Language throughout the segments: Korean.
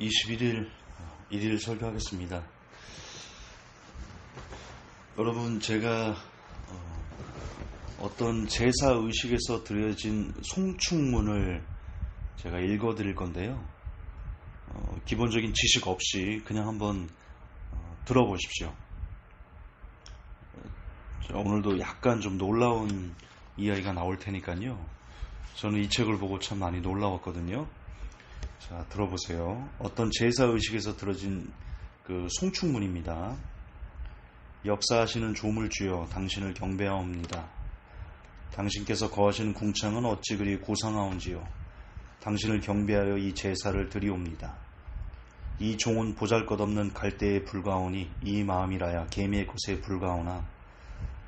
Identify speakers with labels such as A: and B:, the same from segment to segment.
A: 21일 1일 설교하겠습니다. 여러분 제가 어, 떤 제사 의식에서 드려진 송축문을 제가 읽어 드릴 건데요. 어, 기본적인 지식 없이 그냥 한번 어, 들어보십시오. 오늘도 약간 좀 놀라운 이야기가 나올 테니까요. 저는 이 책을 보고 참 많이 놀라웠거든요. 자, 들어보세요. 어떤 제사 의식에서 들어진 그 송축문입니다. 역사하시는 조물주여 당신을 경배하옵니다. 당신께서 거하시는 궁창은 어찌 그리 고상하온지요. 당신을 경배하여 이 제사를 드리옵니다. 이 종은 보잘것없는 갈대에 불가오니 이 마음이라야 개미의 것에 불가오나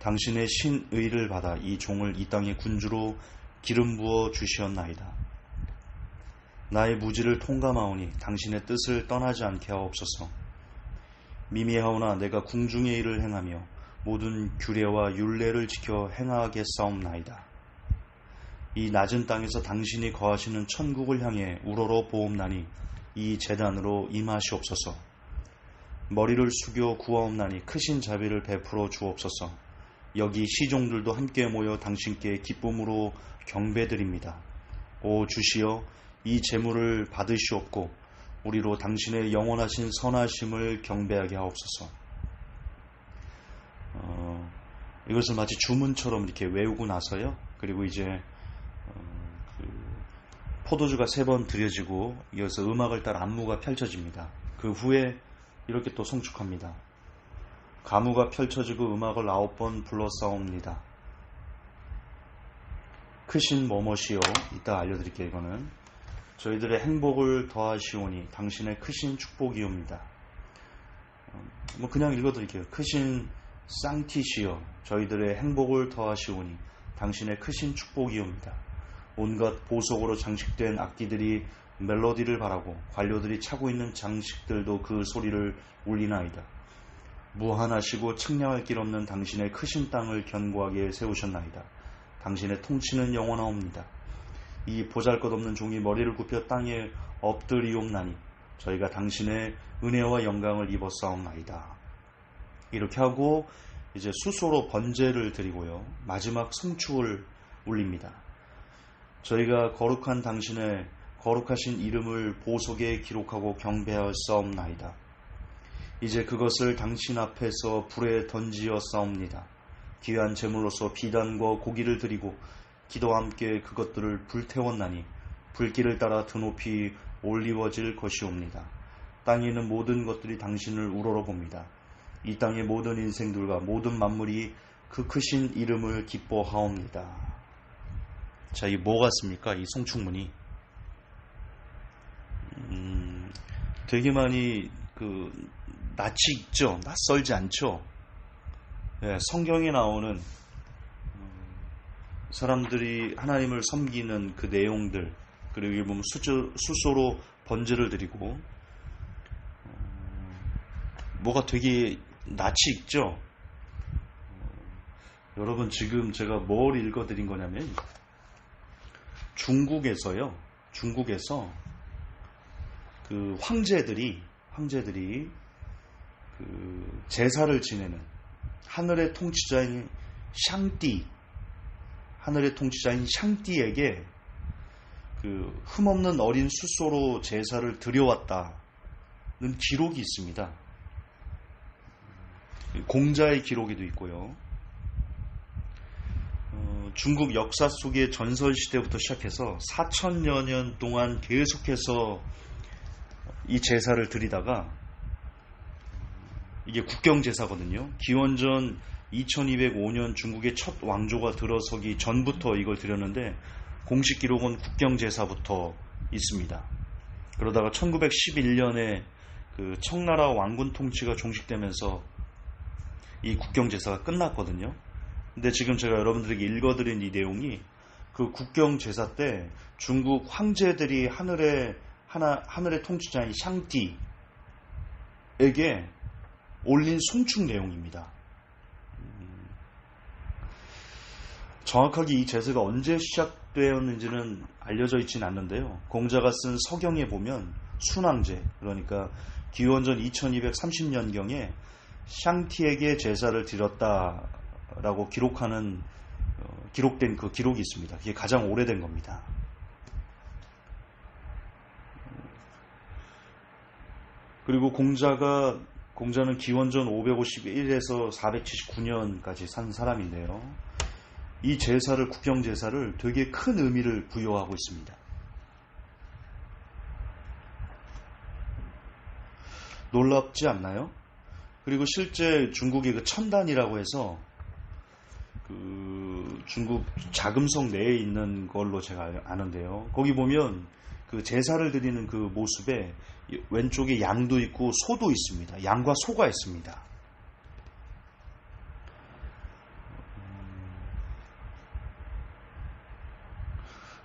A: 당신의 신의를 받아 이 종을 이 땅의 군주로 기름 부어 주시었나이다. 나의 무지를 통감하오니 당신의 뜻을 떠나지 않게 하옵소서. 미미하오나 내가 궁중의 일을 행하며 모든 규례와 율례를 지켜 행하게 싸움나이다. 이 낮은 땅에서 당신이 거하시는 천국을 향해 우러러 보옵나니 이 재단으로 임하시옵소서. 머리를 숙여 구하옵나니 크신 자비를 베풀어 주옵소서. 여기 시종들도 함께 모여 당신께 기쁨으로 경배드립니다. 오 주시여 이 재물을 받으시옵고 우리로 당신의 영원하신 선하심을 경배하게 하옵소서. 어, 이것을 마치 주문처럼 이렇게 외우고 나서요. 그리고 이제 어, 그 포도주가 세 번 들여지고 이어서 음악을 따라 안무가 펼쳐집니다. 그 후에 이렇게 또 송축합니다. 가무가 펼쳐지고 음악을 아홉 번 불러싸옵니다. 크신 뭐뭐시요 이따 알려드릴게요 이거는 저희들의 행복을 더하시오니 당신의 크신 축복이옵니다. 어, 뭐 그냥 읽어드릴게요. 크신 쌍티시여 저희들의 행복을 더하시오니 당신의 크신 축복이옵니다. 온갖 보석으로 장식된 악기들이 멜로디를 바라고 관료들이 차고 있는 장식들도 그 소리를 울리나이다. 무한하시고 측량할 길 없는 당신의 크신 땅을 견고하게 세우셨나이다. 당신의 통치는 영원하옵니다. 이 보잘것없는 종이 머리를 굽혀 땅에 엎드리옵나니 저희가 당신의 은혜와 영광을 입었사옵나이다. 이렇게 하고 이제 수소로 번제를 드리고요. 마지막 성축을 울립니다. 저희가 거룩한 당신의 거룩하신 이름을 보석에 기록하고 경배하였사옵나이다. 이제 그것을 당신 앞에서 불에 던지어 싸웁니다. 귀한 제물로서 비단과 고기를 드리고 기도와 함께 그것들을 불태웠나니 불길을 따라 드높이 올리워질 것이옵니다. 땅에 있는 모든 것들이 당신을 우러러 봅니다. 이 땅의 모든 인생들과 모든 만물이 그 크신 이름을 기뻐하옵니다. 자, 이 뭐 같습니까? 이 송축문이. 음, 되게 많이 그 낯이 있죠. 낯설지 않죠. 네, 성경에 나오는 음, 사람들이 하나님을 섬기는 그 내용들 그리고 여기 보면 수저, 수소로 번제를 드리고 음, 뭐가 되게 낯이 있죠. 어, 여러분 지금 제가 뭘 읽어드린 거냐면 중국에서요. 중국에서 그 황제들이 황제들이 그 제사를 지내는 하늘의 통치자인 샹띠 하늘의 통치자인 샹띠에게 그 흠없는 어린 숫소로 제사를 드려왔다는 기록이 있습니다. 공자의 기록에도 있고요. 어, 중국 역사 속의 전설 시대부터 시작해서 4천여 년 동안 계속해서 이 제사를 드리다가 이게 국경 제사거든요. 기원전 2205년 중국의 첫 왕조가 들어서기 전부터 이걸 드렸는데 공식 기록은 국경제사부터 있습니다. 그러다가 1911년에 그 청나라 왕군 통치가 종식되면서 이 국경제사가 끝났거든요. 근데 지금 제가 여러분들에게 읽어드린 이 내용이 그 국경제사 때 중국 황제들이 하늘의 하나, 하늘의 통치자인 샹띠에게 올린 송축 내용입니다. 음, 정확하게 이 제사가 언제 시작되었는지는 알려져 있지는 않는데요. 공자가 쓴 서경에 보면 순왕제 그러니까 기원전 2230년경에 샹티에게 제사를 드렸다라고 기록하는 어, 기록된 그 기록이 있습니다. 그게 가장 오래된 겁니다. 그리고 공자가 공자는 기원전 551에서 479년까지 산 사람인데요. 이 제사를 국경 제사를 되게 큰 의미를 부여하고 있습니다. 놀랍지 않나요? 그리고 실제 중국의 그 천단이라고 해서 그 중국 자금성 내에 있는 걸로 제가 아는데요. 거기 보면 그 제사를 드리는 그 모습에 왼쪽에 양도 있고 소도 있습니다. 양과 소가 있습니다.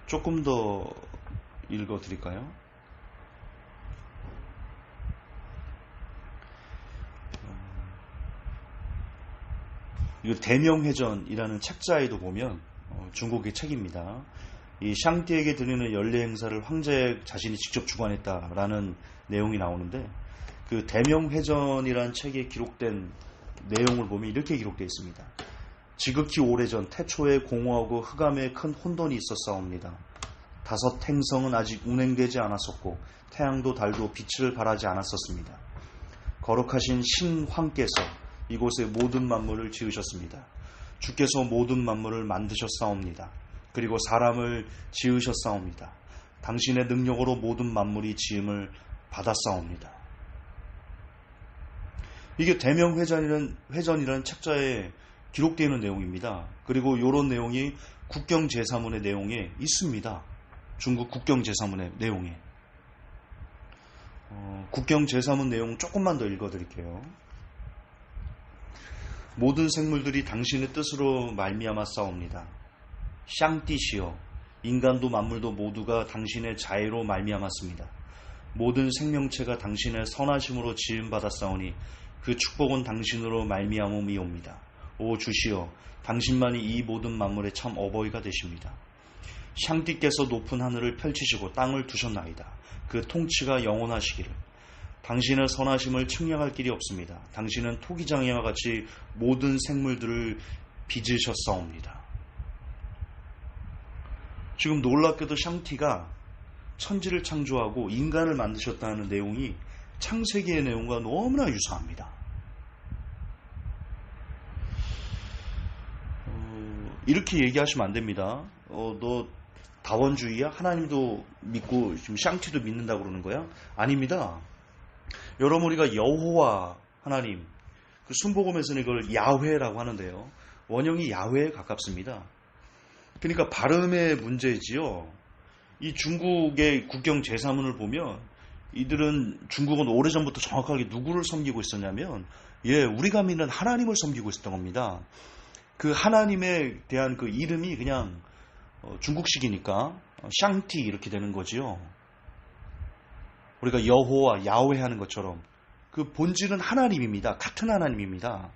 A: 조금 더 읽어 드릴까요? 이 대명회전이라는 책자에도 보면 어, 중국의 책입니다. 이 샹띠에게 드리는 연례 행사를 황제 자신이 직접 주관했다라는 내용이 나오는데 그 대명회전이라는 책에 기록된 내용을 보면 이렇게 기록되어 있습니다. 지극히 오래전 태초에 공허하고 흑암에 큰 혼돈이 있었사옵니다. 다섯 행성은 아직 운행되지 않았었고 태양도 달도 빛을 발하지 않았었습니다. 거룩하신 신황께서 이곳에 모든 만물을 지으셨습니다. 주께서 모든 만물을 만드셨사옵니다. 그리고 사람을 지으셨사옵니다. 당신의 능력으로 모든 만물이 지음을 받았사옵니다. 이게 대명회전이라는 회전이라는 책자에 기록되어 있는 내용입니다. 그리고 이런 내용이 국경제사문의 내용에 있습니다. 중국 국경제사문의 내용에. 어, 국경제사문 내용 조금만 더 읽어드릴게요. 모든 생물들이 당신의 뜻으로 말미암아 싸웁니다. 샹띠시여 인간도 만물도 모두가 당신의 자애로 말미암았습니다. 모든 생명체가 당신의 선하심으로 지음 받았사오니 그 축복은 당신으로 말미암음이옵니다. 오 주시여 당신만이 이 모든 만물의 참 어버이가 되십니다. 샹띠께서 높은 하늘을 펼치시고 땅을 두셨나이다. 그 통치가 영원하시기를 당신의 선하심을 측량할 길이 없습니다. 당신은 토기장애와 같이 모든 생물들을 빚으셨사옵니다. 지금 놀랍게도 샹티가 천지를 창조하고 인간을 만드셨다는 내용이 창세기의 내용과 너무나 유사합니다. 이렇게 얘기하시면 안 됩니다. 어, 너 다원주의야? 하나님도 믿고 지금 샹티도 믿는다 그러는 거야? 아닙니다. 여러분 우리가 여호와 하나님 그 순복음에서는 이걸 야훼라고 하는데요. 원형이 야훼에 가깝습니다. 그러니까 발음의 문제지요. 이 중국의 국경 제사문을 보면 이들은 중국은 오래전부터 정확하게 누구를 섬기고 있었냐면 예, 우리가 믿는 하나님을 섬기고 있었던 겁니다. 그 하나님에 대한 그 이름이 그냥 어, 중국식이니까 샹티 이렇게 되는 거지요. 우리가 여호와 야훼 하는 것처럼 그 본질은 하나님입니다. 같은 하나님입니다.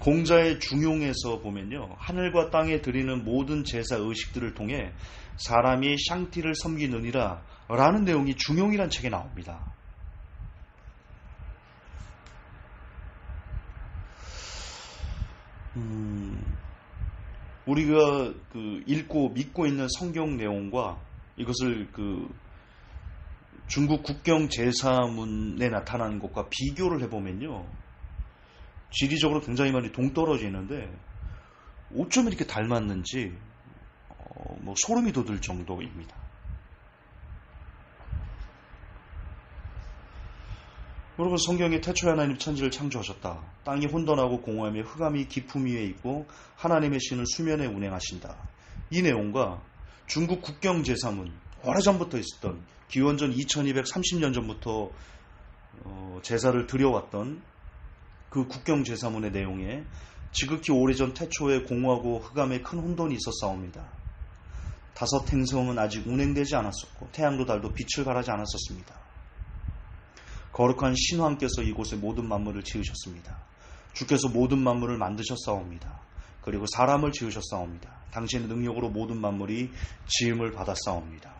A: 공자의 중용에서 보면요. 하늘과 땅에 드리는 모든 제사 의식들을 통해 사람이 샹티를 섬기느니라 라는 내용이 중용이란 책에 나옵니다. 음, 우리가 그 읽고 믿고 있는 성경 내용과 이것을 그 중국 국경 제사문에 나타나는 것과 비교를 해보면요. 지리적으로 굉장히 많이 동떨어지는데 어쩜 이렇게 닮았는지 어, 뭐 소름이 돋을 정도입니다. 여러분 성경에 태초에 하나님 천지를 창조하셨다. 땅이 혼돈하고 공허하며 흑암이 깊음 위에 있고 하나님의 신을 수면에 운행하신다. 이 내용과 중국 국경 제사문 오래전부터 있었던 기원전 2230년 전부터 어, 제사를 드려왔던 그 국경 제사문의 내용에 지극히 오래전 태초에 공허하고 흑암에 큰 혼돈이 있었사옵니다. 다섯 행성은 아직 운행되지 않았었고 태양도 달도 빛을 발하지 않았었습니다. 거룩한 신왕께서 이곳에 모든 만물을 지으셨습니다. 주께서 모든 만물을 만드셨사옵니다. 그리고 사람을 지으셨사옵니다. 당신의 능력으로 모든 만물이 지음을 받았사옵니다.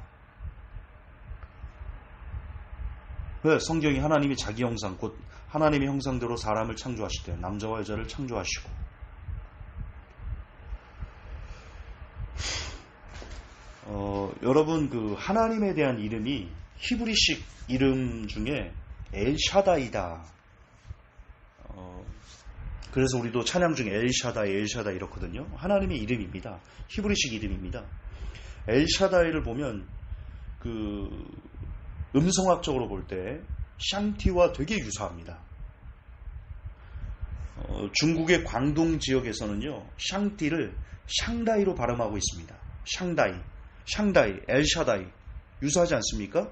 A: 왜 성경이 하나님이 자기 형상 곧 하나님의 형상대로 사람을 창조하시되 남자와 여자를 창조하시고 어, 여러분 그 하나님에 대한 이름이 히브리식 이름 중에 엘샤다이다. 어, 그래서 우리도 찬양 중에 엘샤다이, 엘샤다이 이렇거든요. 하나님의 이름입니다. 히브리식 이름입니다. 엘샤다이를 보면 그 음성학적으로 볼 때 샹티와 되게 유사합니다. 어, 중국의 광동 지역에서는요, 샹티를 샹다이로 발음하고 있습니다. 샹다이, 샹다이, 엘샤다이. 유사하지 않습니까?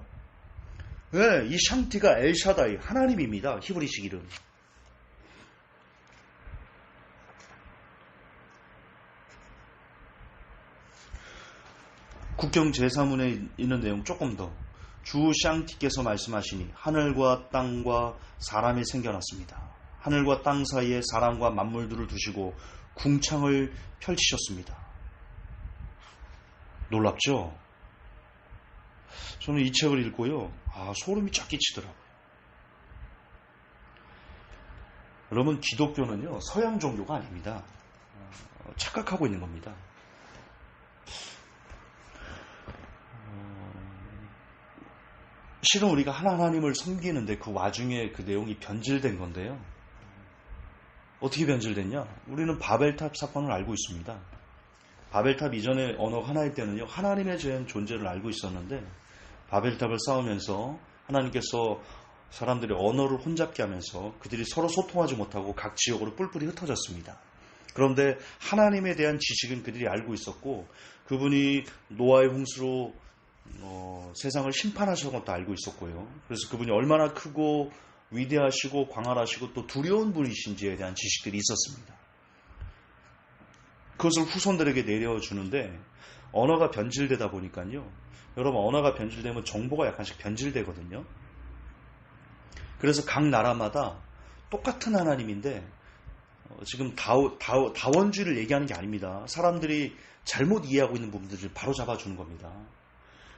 A: 네, 이 샹티가 엘샤다이, 하나님입니다. 히브리식 이름. 국경 제3문에 있는 내용 조금 더. 주 샹티께서 말씀하시니 하늘과 땅과 사람이 생겨났습니다. 하늘과 땅 사이에 사람과 만물들을 두시고 궁창을 펼치셨습니다. 놀랍죠? 저는 이 책을 읽고요. 아, 소름이 쫙 끼치더라고요. 여러분, 기독교는요, 서양 종교가 아닙니다. 어, 착각하고 있는 겁니다. 실은 우리가 하나님을 섬기는데 그 와중에 그 내용이 변질된 건데요. 어떻게 변질됐냐? 우리는 바벨탑 사건을 알고 있습니다. 바벨탑 이전에 언어 하나일 때는요, 하나님의 대한 존재를 알고 있었는데, 바벨탑을 쌓으면서 하나님께서 사람들의 언어를 혼잡게 하면서 그들이 서로 소통하지 못하고 각 지역으로 뿔뿔이 흩어졌습니다. 그런데 하나님에 대한 지식은 그들이 알고 있었고, 그분이 노아의 홍수로 어, 세상을 심판하시는 것도 알고 있었고요. 그래서 그분이 얼마나 크고 위대하시고 광활하시고 또 두려운 분이신지에 대한 지식들이 있었습니다. 그것을 후손들에게 내려주는데 언어가 변질되다 보니까요. 여러분 언어가 변질되면 정보가 약간씩 변질되거든요. 그래서 각 나라마다 똑같은 하나님인데 어, 지금 다워, 다워, 다원주의를 얘기하는 게 아닙니다. 사람들이 잘못 이해하고 있는 부분들을 바로 잡아주는 겁니다.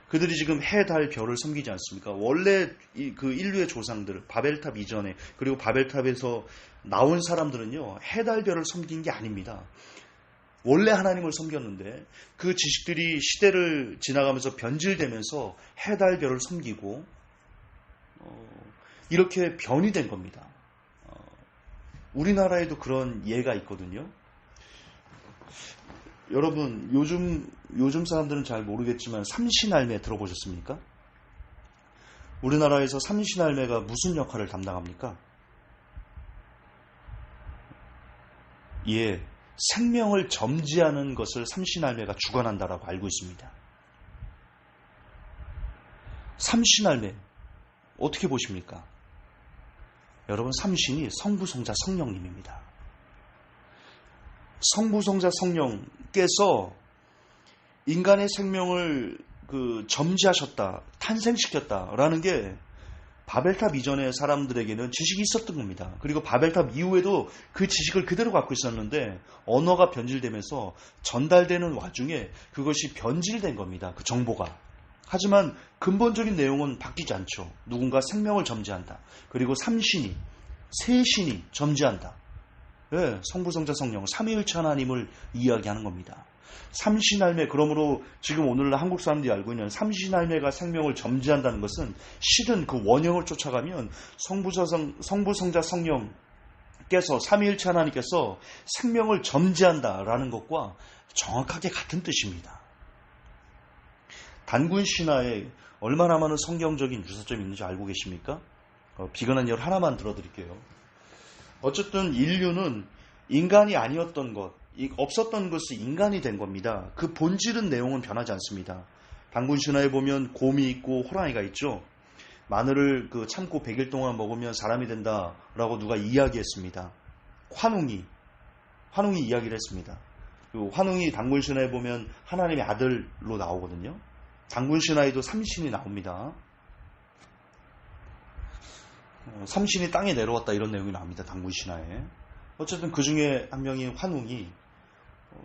A: 그들이 지금 해, 달, 별을 섬기지 않습니까? 원래 그 인류의 조상들, 바벨탑 이전에, 그리고 바벨탑에서 나온 사람들은요, 해, 달, 별을 섬긴 게 아닙니다. 원래 하나님을 섬겼는데, 그 지식들이 시대를 지나가면서 변질되면서 해, 달, 별을 섬기고, 어, 이렇게 변이 된 겁니다. 어, 우리나라에도 그런 예가 있거든요. 여러분 요즘 요즘 사람들은 잘 모르겠지만 삼신할매 들어보셨습니까? 우리나라에서 삼신할매가 무슨 역할을 담당합니까? 예, 생명을 점지하는 것을 삼신할매가 주관한다라고 알고 있습니다. 삼신할매 어떻게 보십니까? 여러분 삼신이 성부 성자 성령님입니다. 성부 성자 성령께서 인간의 생명을 그 점지하셨다, 탄생시켰다라는 게 바벨탑 이전의 사람들에게는 지식이 있었던 겁니다. 그리고 바벨탑 이후에도 그 지식을 그대로 갖고 있었는데 언어가 변질되면서 전달되는 와중에 그것이 변질된 겁니다. 그 정보가. 하지만 근본적인 내용은 바뀌지 않죠. 누군가 생명을 점지한다. 그리고 삼신이, 세신이 점지한다. 네, 성부, 성자, 성령, 삼위일체 하나님을 이야기하는 겁니다. 삼신할매, 그러므로 지금 오늘날 한국 사람들이 알고 있는 삼신할매가 생명을 점지한다는 것은 실은 그 원형을 쫓아가면 성부, 성부 성자, 성령 께서 삼위일체 하나님께서 생명을 점지한다라는 것과 정확하게 같은 뜻입니다. 단군 신화에 얼마나 많은 성경적인 유사점이 있는지 알고 계십니까? 어, 비근한 열 하나만 들어드릴게요. 어쨌든 인류는 인간이 아니었던 것, 없었던 것이 인간이 된 겁니다. 그 본질은 내용은 변하지 않습니다. 당군 신화에 보면 곰이 있고 호랑이가 있죠. 마늘을 그 참고 100일 동안 먹으면 사람이 된다라고 누가 이야기했습니다. 환웅이 환웅이 이야기를 했습니다. 환웅이 당군 신화에 보면 하나님의 아들로 나오거든요. 당군 신화에도 삼신이 나옵니다. 어, 삼신이 땅에 내려왔다 이런 내용이 나옵니다. 당군 신화에. 어쨌든 그 중에 한 명이 환웅이 어,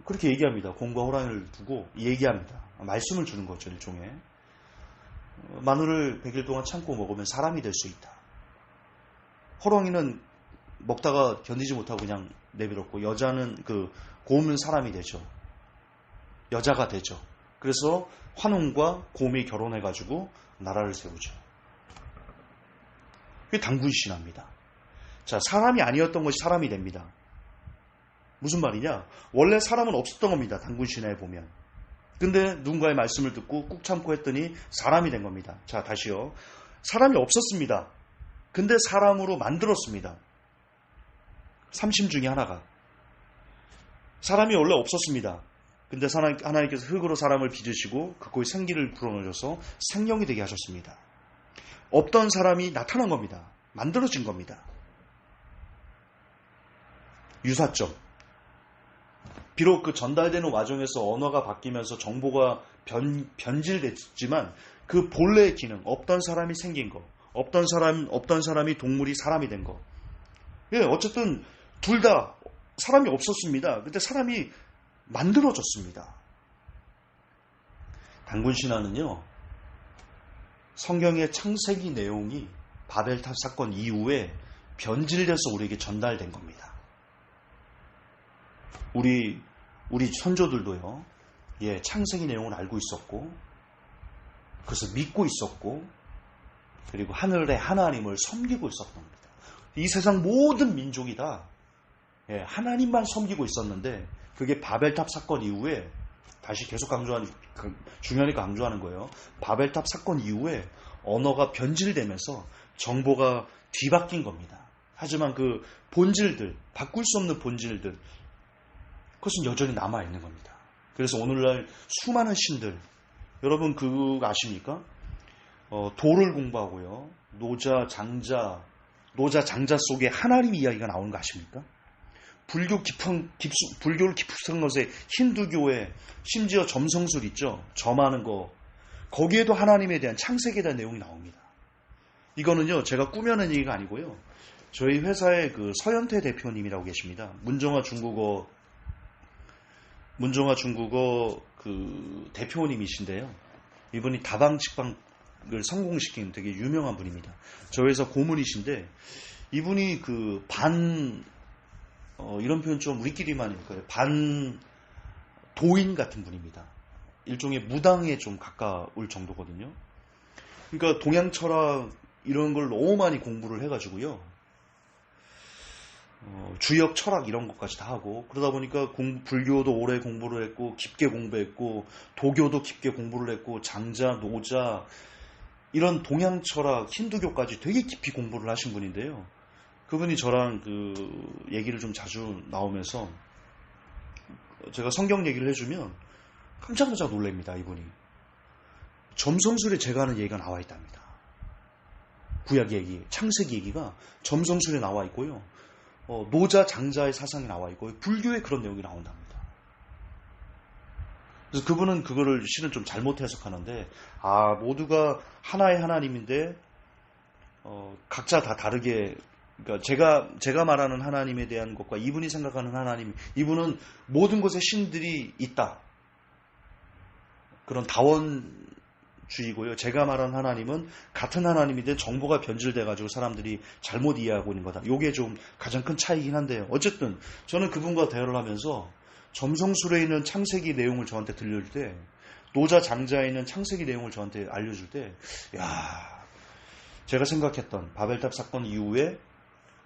A: 그렇게 얘기합니다. 곰과 호랑이를 두고 얘기합니다. 말씀을 주는 거죠, 일종의. 어, 마늘을 100일 동안 참고 먹으면 사람이 될 수 있다. 호롱이는 먹다가 견디지 못하고 그냥 내버렸고 여자는 그 곰은 사람이 되죠. 여자가 되죠. 그래서 환웅과 곰이 결혼해가지고 나라를 세우죠. 그게 당군 신화입니다. 자, 사람이 아니었던 것이 사람이 됩니다. 무슨 말이냐? 원래 사람은 없었던 겁니다. 당군 신화에 보면. 근데 누군가의 말씀을 듣고 꾹 참고 했더니 사람이 된 겁니다. 자, 다시요. 사람이 없었습니다. 근데 사람으로 만들었습니다. 삼심 중에 하나가. 사람이 원래 없었습니다. 근데 하나님께서 흙으로 사람을 빚으시고 그거에 생기를 불어넣어서 생명이 되게 하셨습니다. 없던 사람이 나타난 겁니다. 만들어진 겁니다. 유사점. 비록 그 전달되는 과정에서 언어가 바뀌면서 정보가 변, 변질됐지만 그 본래의 기능, 없던 사람이 생긴 거, 없던 사람, 없던 사람이 동물이 사람이 된 거. 예, 어쨌든 둘 다 사람이 없었습니다. 근데 사람이 만들어졌습니다. 단군 신화는요, 성경의 창세기 내용이 바벨탑 사건 이후에 변질돼서 우리에게 전달된 겁니다. 우리, 우리 선조들도요, 예, 창세기 내용을 알고 있었고, 그래서 믿고 있었고, 그리고 하늘의 하나님을 섬기고 있었던 겁니다. 이 세상 모든 민족이 다 예, 하나님만 섬기고 있었는데 그게 바벨탑 사건 이후에 다시 계속 강조하는 중요하니까 강조하는 거예요. 바벨탑 사건 이후에 언어가 변질되면서 정보가 뒤바뀐 겁니다. 하지만 그 본질들, 바꿀 수 없는 본질들, 그것은 여전히 남아 있는 겁니다. 그래서 오늘날 수많은 신들, 여러분 그거 아십니까? 어, 도를 공부하고요. 노자, 장자, 노자, 장자 속에 하나님 이야기가 나오는 거 아십니까? 불교 깊은, 깊수, 불교를 깊숙한 것에 힌두교에 심지어 점성술 있죠? 점하는 거. 거기에도 하나님에 대한 창세기에 대한 내용이 나옵니다. 이거는요, 제가 꾸며낸 얘기가 아니고요. 저희 회사의 그 서현태 대표님이라고 계십니다. 문정아 중국어, 문정아 중국어 그 대표님이신데요. 이분이 다방직방을 성공시킨 되게 유명한 분입니다. 저희 회사 고문이신데, 이분이 그 반 어, 이런 표현 좀 우리끼리만 일까요? 반 도인 같은 분입니다. 일종의 무당에 좀 가까울 정도거든요. 그러니까 동양 철학 이런 걸 너무 많이 공부를 해가지고요. 어, 주역 철학 이런 것까지 다 하고 그러다 보니까 공, 불교도 오래 공부를 했고 깊게 공부했고 도교도 깊게 공부를 했고 장자, 노자 이런 동양 철학, 힌두교까지 되게 깊이 공부를 하신 분인데요. 그분이 저랑 그 얘기를 좀 자주 나오면서 제가 성경 얘기를 해주면 깜짝깜짝 놀랍니다, 이분이. 점성술에 제가 하는 얘기가 나와 있답니다. 구약 얘기, 창세기 얘기가 점성술에 나와 있고요. 어, 노자, 장자의 사상이 나와 있고요. 불교에 그런 내용이 나온답니다. 그래서 그분은 그거를 실은 좀 잘못 해석하는데, 아, 모두가 하나의 하나님인데, 어, 각자 다 다르게 그러니까 제가 제가 말하는 하나님에 대한 것과 이분이 생각하는 하나님, 이분은 모든 곳에 신들이 있다. 그런 다원 주의고요. 제가 말하는 하나님은 같은 하나님인데 정보가 변질돼 가지고 사람들이 잘못 이해하고 있는 거다. 이게 좀 가장 큰 차이긴 한데요. 어쨌든 저는 그분과 대화를 하면서 점성술에 있는 창세기 내용을 저한테 들려줄 때 노자 장자에 있는 창세기 내용을 저한테 알려줄 때, 야, 제가 생각했던 바벨탑 사건 이후에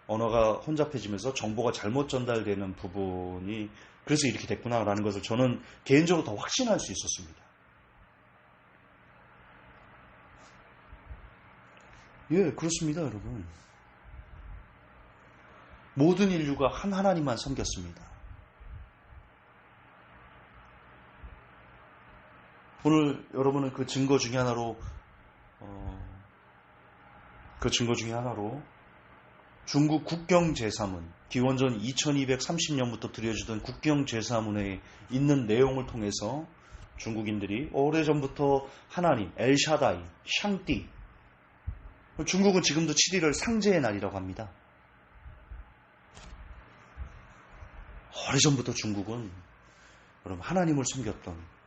A: 언어가 혼잡해지면서 정보가 잘못 전달되는 부분이 그래서 이렇게 됐구나라는 것을 저는 개인적으로 더 확신할 수 있었습니다. 예, 그렇습니다, 여러분. 모든 인류가 한 하나님만 섬겼습니다. 오늘 여러분은 그 증거 중에 하나로, 어, 그 증거 중에 하나로 중국 국경 제사문, 기원전 2230년부터 들여주던 국경 제사문에 있는 내용을 통해서 중국인들이 오래전부터 하나님, 엘샤다이, 샹띠, 중국은 지금도 7일을 상제의 날이라고 합니다. 오래전부터 중국은 여러분 하나님을 섬겼던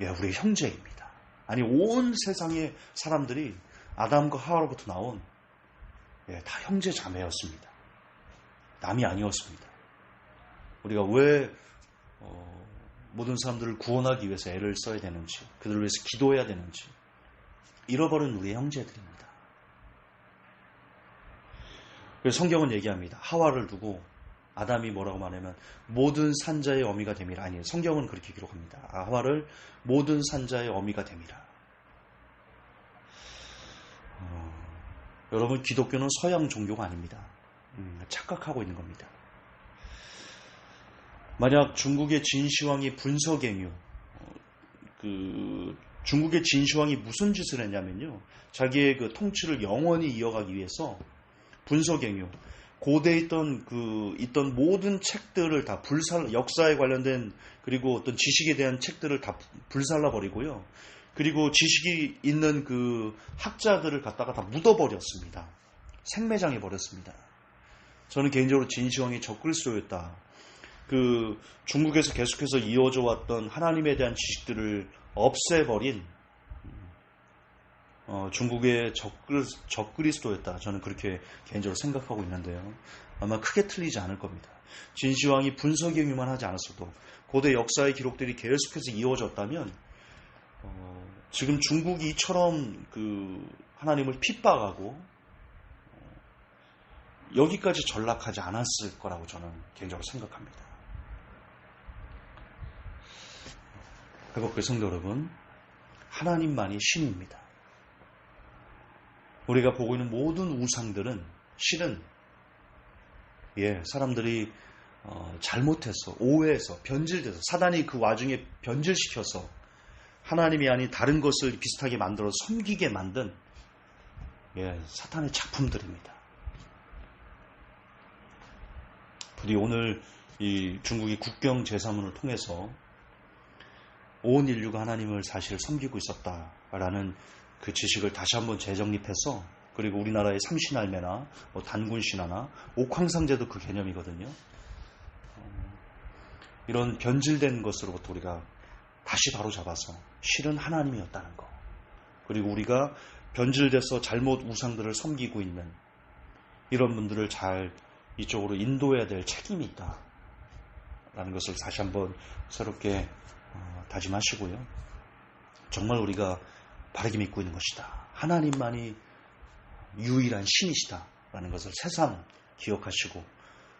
A: 예, 우리의 형제입니다. 아니 온 세상의 사람들이 아담과 하와로부터 나온 예, 다 형제 자매였습니다. 남이 아니었습니다. 우리가 왜 어, 모든 사람들을 구원하기 위해서 애를 써야 되는지, 그들을 위해서 기도해야 되는지 잃어버린 우리의 형제들입니다. 그래서 성경은 얘기합니다. 하와를 두고 아담이 뭐라고 말하면 모든 산자의 어미가 됨이라 아니에요. 성경은 그렇게 기록합니다. 하와를 모든 산자의 어미가 됨이라. 어, 여러분 기독교는 서양 종교가 아닙니다. 음, 착각하고 있는 겁니다. 만약 중국의 진시황이 분서갱유, 어, 그 중국의 진시황이 무슨 짓을 했냐면요, 자기의 그 통치를 영원히 이어가기 위해서 분서갱유, 고대에 있던 그 있던 모든 책들을 다 불살 역사에 관련된 그리고 어떤 지식에 대한 책들을 다 불살라 버리고요. 그리고 지식이 있는 그 학자들을 갖다가 다 묻어 버렸습니다. 생매장해 버렸습니다. 저는 개인적으로 진시황이 적글스로였다. 그 중국에서 계속해서 이어져 왔던 하나님에 대한 지식들을 없애버린 어, 중국의 적그리, 적그리 스도였다. 저는 그렇게 개인적으로 생각하고 있는데요. 아마 크게 틀리지 않을 겁니다. 진시황이 분석경유만 하지 않았어도 고대 역사의 기록들이 계속해서 이어졌다면 어, 지금 중국이 이처럼 그 하나님을 핍박하고 어, 여기까지 전락하지 않았을 거라고 저는 개인적으로 생각합니다. 회복의 성도 여러분, 하나님만이 신입니다. 우리가 보고 있는 모든 우상들은 실은 예 사람들이 어, 잘못해서 오해해서 변질돼서 사단이 그 와중에 변질시켜서 하나님이 아닌 다른 것을 비슷하게 만들어 섬기게 만든 예 사탄의 작품들입니다. 부디 오늘 이 중국이 국경 제사문을 통해서 온 인류가 하나님을 사실 섬기고 있었다라는 그 지식을 다시 한번 재정립해서 그리고 우리나라의 삼신할매나 뭐 단군신화나 옥황상제도 그 개념이거든요. 어, 이런 변질된 것으로부터 우리가 다시 바로 잡아서 실은 하나님이었다는 거. 그리고 우리가 변질돼서 잘못 우상들을 섬기고 있는 이런 분들을 잘 이쪽으로 인도해야 될 책임이 있다. 라는 것을 다시 한번 새롭게 어, 다짐하시고요. 정말 우리가 바르게 믿고 있는 것이다. 하나님만이 유일한 신이시다. 라는 것을 새삼 기억하시고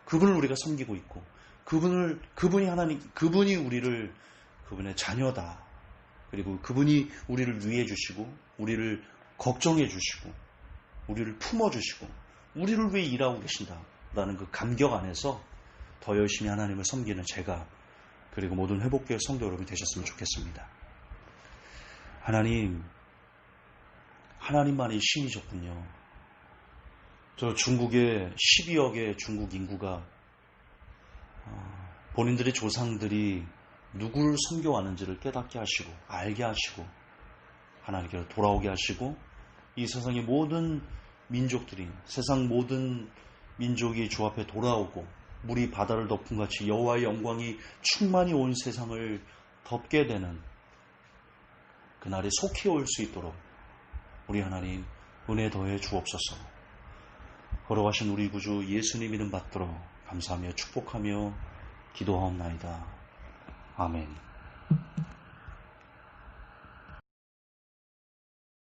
A: 그분을 우리가 섬기고 있고 그분을 그분이 하나님 그분이 우리를 그분의 자녀다. 그리고 그분이 우리를 위해 주시고 우리를 걱정해 주시고 우리를 품어 주시고 우리를 위해 일하고 계신다라는 그 감격 안에서 더 열심히 하나님을 섬기는 제가 그리고 모든 회복교회 성도 여러분이 되셨으면 좋겠습니다. 하나님 하나님만이 신이셨군요. 저 중국의 12억의 중국 인구가 어, 본인들의 조상들이 누구를 섬겨왔는지를 깨닫게 하시고 알게 하시고 하나님께로 돌아오게 하시고 이 세상의 모든 민족들이 세상 모든 민족이 주 앞에 돌아오고 물이 바다를 덮은 같이 여호와의 영광이 충만히 온 세상을 덮게 되는 그날이 속히 올 수 있도록 우리 하나님 은혜 더해 주옵소서. 걸어가신 우리 구주 예수님 이름 받들어 감사하며 축복하며 기도하옵나이다. 아멘.